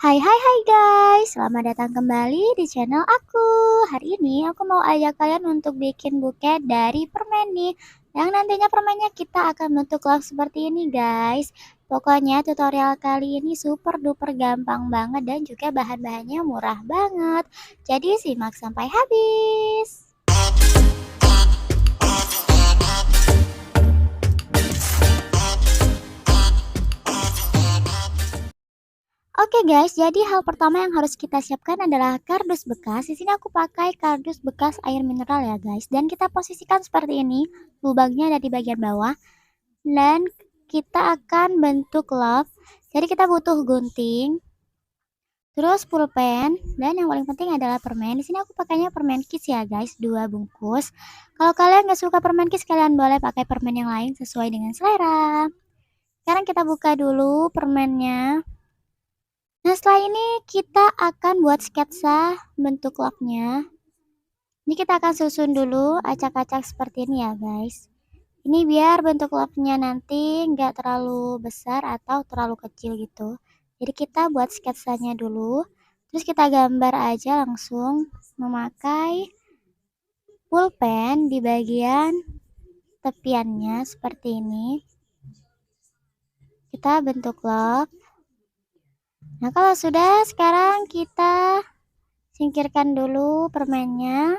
Hai hai hai guys, selamat datang kembali di channel aku. Hari ini aku mau ajak kalian untuk bikin buket dari permen nih. Yang nantinya permennya kita akan bentuk love seperti ini guys. Pokoknya tutorial kali ini super duper gampang banget dan juga bahan-bahannya murah banget. Jadi simak sampai habis. Oke guys, jadi hal pertama yang harus kita siapkan adalah kardus bekas. Di sini aku pakai kardus bekas air mineral ya guys. Dan kita posisikan seperti ini, lubangnya ada di bagian bawah. Dan kita akan bentuk love. Jadi kita butuh gunting, terus pulpen, dan yang paling penting adalah permen. Di sini aku pakainya permen kiss ya guys, dua bungkus. Kalau kalian nggak suka permen kiss, kalian boleh pakai permen yang lain sesuai dengan selera. Sekarang kita buka dulu permennya. Nah, setelah ini kita akan buat sketsa bentuk love-nya. Ini kita akan susun dulu acak-acak seperti ini ya guys. Ini biar bentuk love-nya nanti nggak terlalu besar atau terlalu kecil gitu. Jadi kita buat sketsanya dulu. Terus kita gambar aja langsung memakai pulpen di bagian tepiannya seperti ini. Kita bentuk love. Nah, kalau sudah, sekarang kita singkirkan dulu permennya.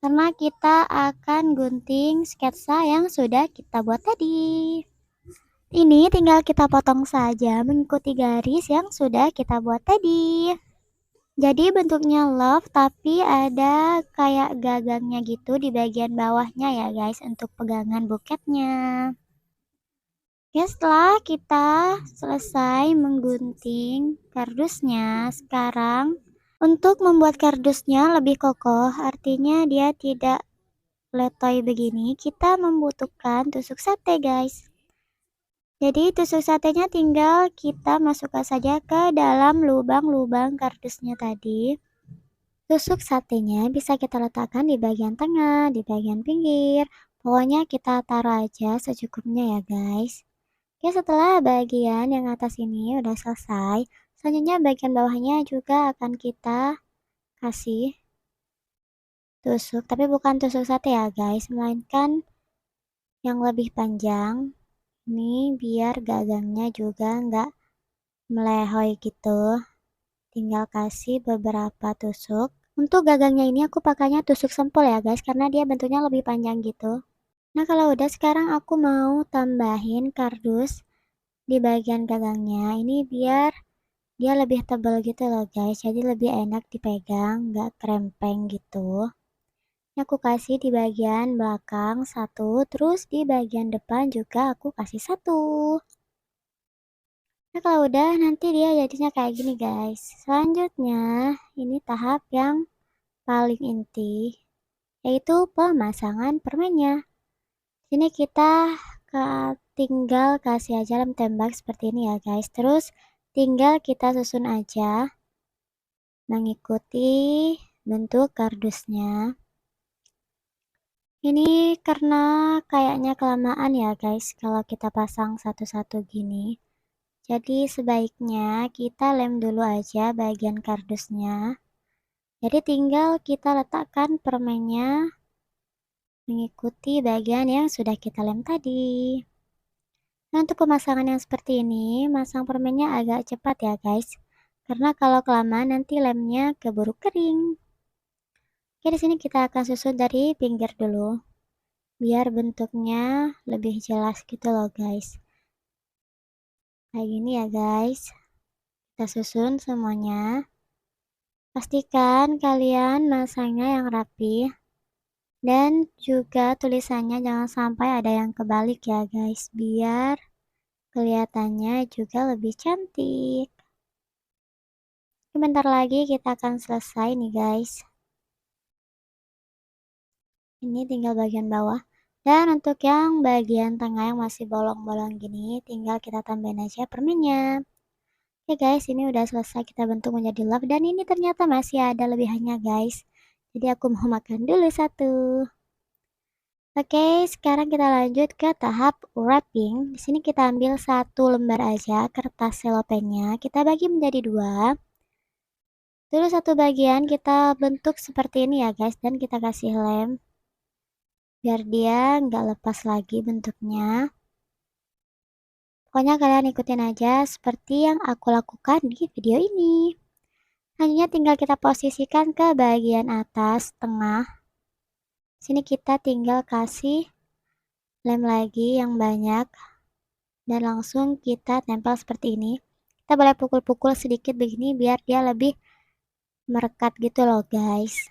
Karena kita akan gunting sketsa yang sudah kita buat tadi. Ini tinggal kita potong saja mengikuti garis yang sudah kita buat tadi. Jadi bentuknya love tapi ada kayak gagangnya gitu di bagian bawahnya ya guys untuk pegangan buketnya. Ya, setelah kita selesai menggunting kardusnya, sekarang untuk membuat kardusnya lebih kokoh, artinya dia tidak letoy begini, kita membutuhkan tusuk sate guys. Jadi tusuk satenya tinggal kita masukkan saja ke dalam lubang-lubang kardusnya tadi. Tusuk satenya bisa kita letakkan di bagian tengah, di bagian pinggir. Pokoknya kita taruh aja secukupnya ya guys. Oke, setelah bagian yang atas ini udah selesai, selanjutnya bagian bawahnya juga akan kita kasih tusuk, tapi bukan tusuk sate ya guys, melainkan yang lebih panjang. Ini biar gagangnya juga nggak melehoi gitu. Tinggal kasih beberapa tusuk. Untuk gagangnya ini aku pakainya tusuk sempol ya guys, karena dia bentuknya lebih panjang gitu. Nah, kalau udah sekarang aku mau tambahin kardus di bagian gagangnya. Ini biar dia lebih tebal gitu loh guys. Jadi lebih enak dipegang, nggak krempeng gitu. Ini aku kasih di bagian belakang satu, terus di bagian depan juga aku kasih satu. Nah, kalau udah nanti dia jadinya kayak gini guys. Selanjutnya, ini tahap yang paling inti, yaitu pemasangan permennya. Sini kita tinggal kasih aja lem tembak seperti ini ya guys. Terus tinggal kita susun aja mengikuti bentuk kardusnya. Ini karena kayaknya kelamaan ya guys kalau kita pasang satu-satu gini. Jadi sebaiknya kita lem dulu aja bagian kardusnya. Jadi tinggal kita letakkan permennya mengikuti bagian yang sudah kita lem tadi. Nah, untuk pemasangan yang seperti ini, masang permennya agak cepat ya guys. Karena kalau kelamaan nanti lemnya keburu kering. Oke, di sini kita akan susun dari pinggir dulu. Biar bentuknya lebih jelas gitu loh guys. Kayak gini ya guys. Kita susun semuanya. Pastikan kalian masangnya yang rapi. Dan juga tulisannya jangan sampai ada yang kebalik ya guys, biar kelihatannya juga lebih cantik. Sebentar lagi kita akan selesai nih guys. Ini tinggal bagian bawah. Dan untuk yang bagian tengah yang masih bolong-bolong gini, tinggal kita tambahin aja permennya. Oke guys, ini udah selesai kita bentuk menjadi love dan ini ternyata masih ada lebihannya guys. Jadi aku mau makan dulu satu. Oke, sekarang kita lanjut ke tahap wrapping. Di sini kita ambil satu lembar aja kertas selopennya, kita bagi menjadi dua. Terus satu bagian kita bentuk seperti ini ya guys, dan kita kasih lem. Biar dia nggak lepas lagi bentuknya. Pokoknya kalian ikutin aja seperti yang aku lakukan di video ini. Selanjutnya tinggal kita posisikan ke bagian atas tengah Sini kita tinggal kasih lem lagi yang banyak dan langsung kita tempel seperti ini. Kita boleh pukul-pukul sedikit begini biar dia lebih merekat gitu loh guys.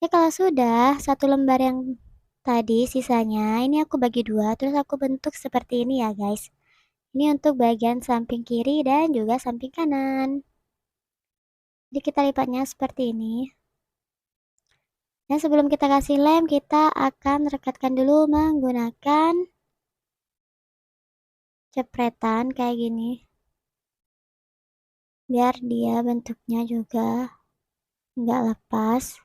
Ya kalau sudah satu lembar yang tadi sisanya ini aku bagi dua terus aku bentuk seperti ini ya guys. Ini untuk bagian samping kiri dan juga samping kanan. Jadi kita lipatnya seperti ini. Dan sebelum kita kasih lem, kita akan rekatkan dulu menggunakan cepretan kayak gini. Biar dia bentuknya juga nggak lepas.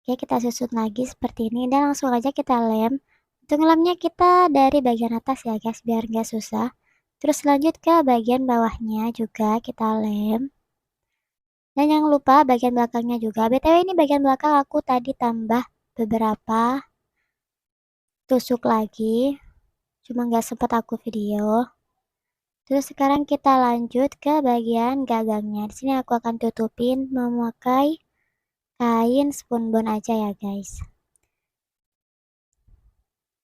Oke, kita susun lagi seperti ini dan langsung aja kita lem. Untuk lemnya kita dari bagian atas ya guys, biar nggak susah. Terus lanjut ke bagian bawahnya juga kita lem. Dan jangan lupa bagian belakangnya juga. BTW ini bagian belakang aku tadi tambah beberapa tusuk lagi. Cuma nggak sempat aku video. Terus sekarang kita lanjut ke bagian gagangnya. Di sini aku akan tutupin memakai kain spunbon aja ya guys.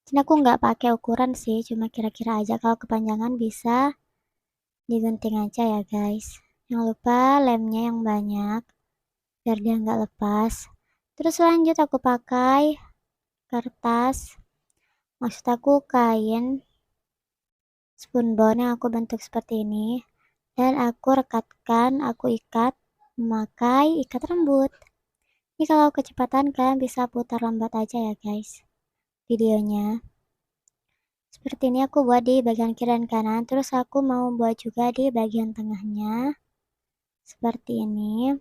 Sini aku nggak pakai ukuran sih, cuma kira-kira aja kalau kepanjangan bisa digunting aja ya guys. Jangan lupa lemnya yang banyak biar dia nggak lepas. Terus lanjut aku pakai kertas, maksud aku kain spunbone yang aku bentuk seperti ini dan aku rekatkan, aku ikat memakai ikat rambut. Ini kalau kecepatan kalian bisa putar lambat aja ya guys videonya. Seperti ini aku buat di bagian kiri dan kanan, terus aku mau buat juga di bagian tengahnya seperti ini.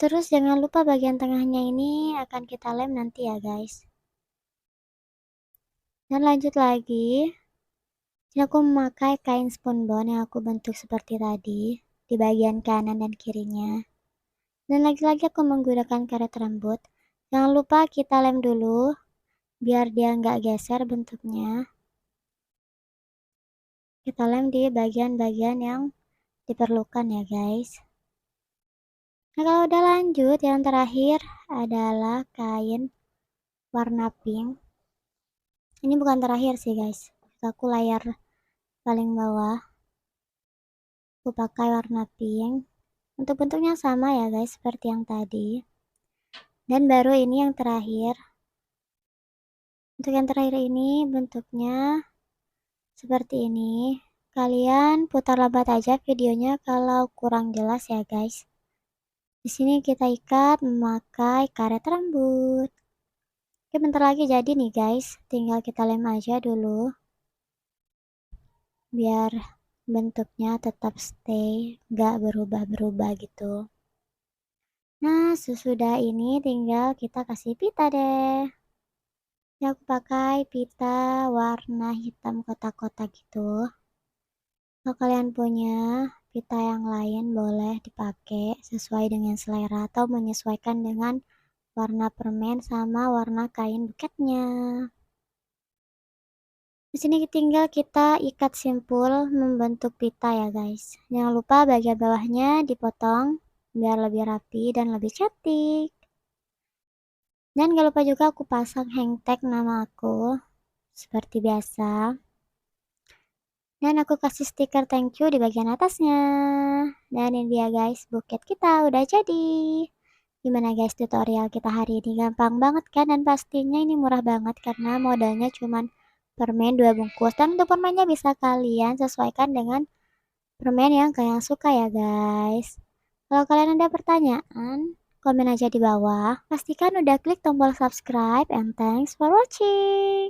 Terus jangan lupa bagian tengahnya ini akan kita lem nanti ya guys. Dan lanjut lagi. Jadi aku memakai kain spunbon yang aku bentuk seperti tadi di bagian kanan dan kirinya. Dan lagi-lagi aku menggunakan karet rambut. Jangan lupa kita lem dulu biar dia nggak geser bentuknya. Kita lem di bagian-bagian yang diperlukan ya guys. Nah kalau udah lanjut yang terakhir adalah kain warna pink. Ini bukan terakhir sih guys. Aku layar paling bawah. Aku pakai warna pink. Untuk bentuknya sama ya guys seperti yang tadi. Dan baru ini yang terakhir. Untuk yang terakhir ini bentuknya seperti ini Kalian putar lambat aja videonya kalau kurang jelas ya guys. Di sini kita ikat memakai karet rambut. Oke, bentar lagi jadi nih guys. Tinggal kita lem aja dulu. Biar bentuknya tetap stay, nggak berubah-berubah gitu. Nah, sesudah ini tinggal kita kasih pita deh. Ya, aku pakai pita warna hitam kotak-kotak gitu. Kalau kalian punya pita yang lain boleh dipakai sesuai dengan selera atau menyesuaikan dengan warna permen sama warna kain buketnya. Di sini tinggal kita ikat simpul membentuk pita ya guys. Jangan lupa bagian bawahnya dipotong biar lebih rapi dan lebih cantik. Dan gak lupa juga aku pasang hang tag nama aku seperti biasa. Dan aku kasih stiker thank you di bagian atasnya. Dan ini dia guys, buket kita udah jadi. Gimana guys tutorial kita hari ini? Gampang banget kan? Dan pastinya ini murah banget karena modalnya cuman permen dua bungkus. Dan untuk permennya bisa kalian sesuaikan dengan permen yang kalian suka ya guys. Kalau kalian ada pertanyaan, komen aja di bawah. Pastikan udah klik tombol subscribe and thanks for watching.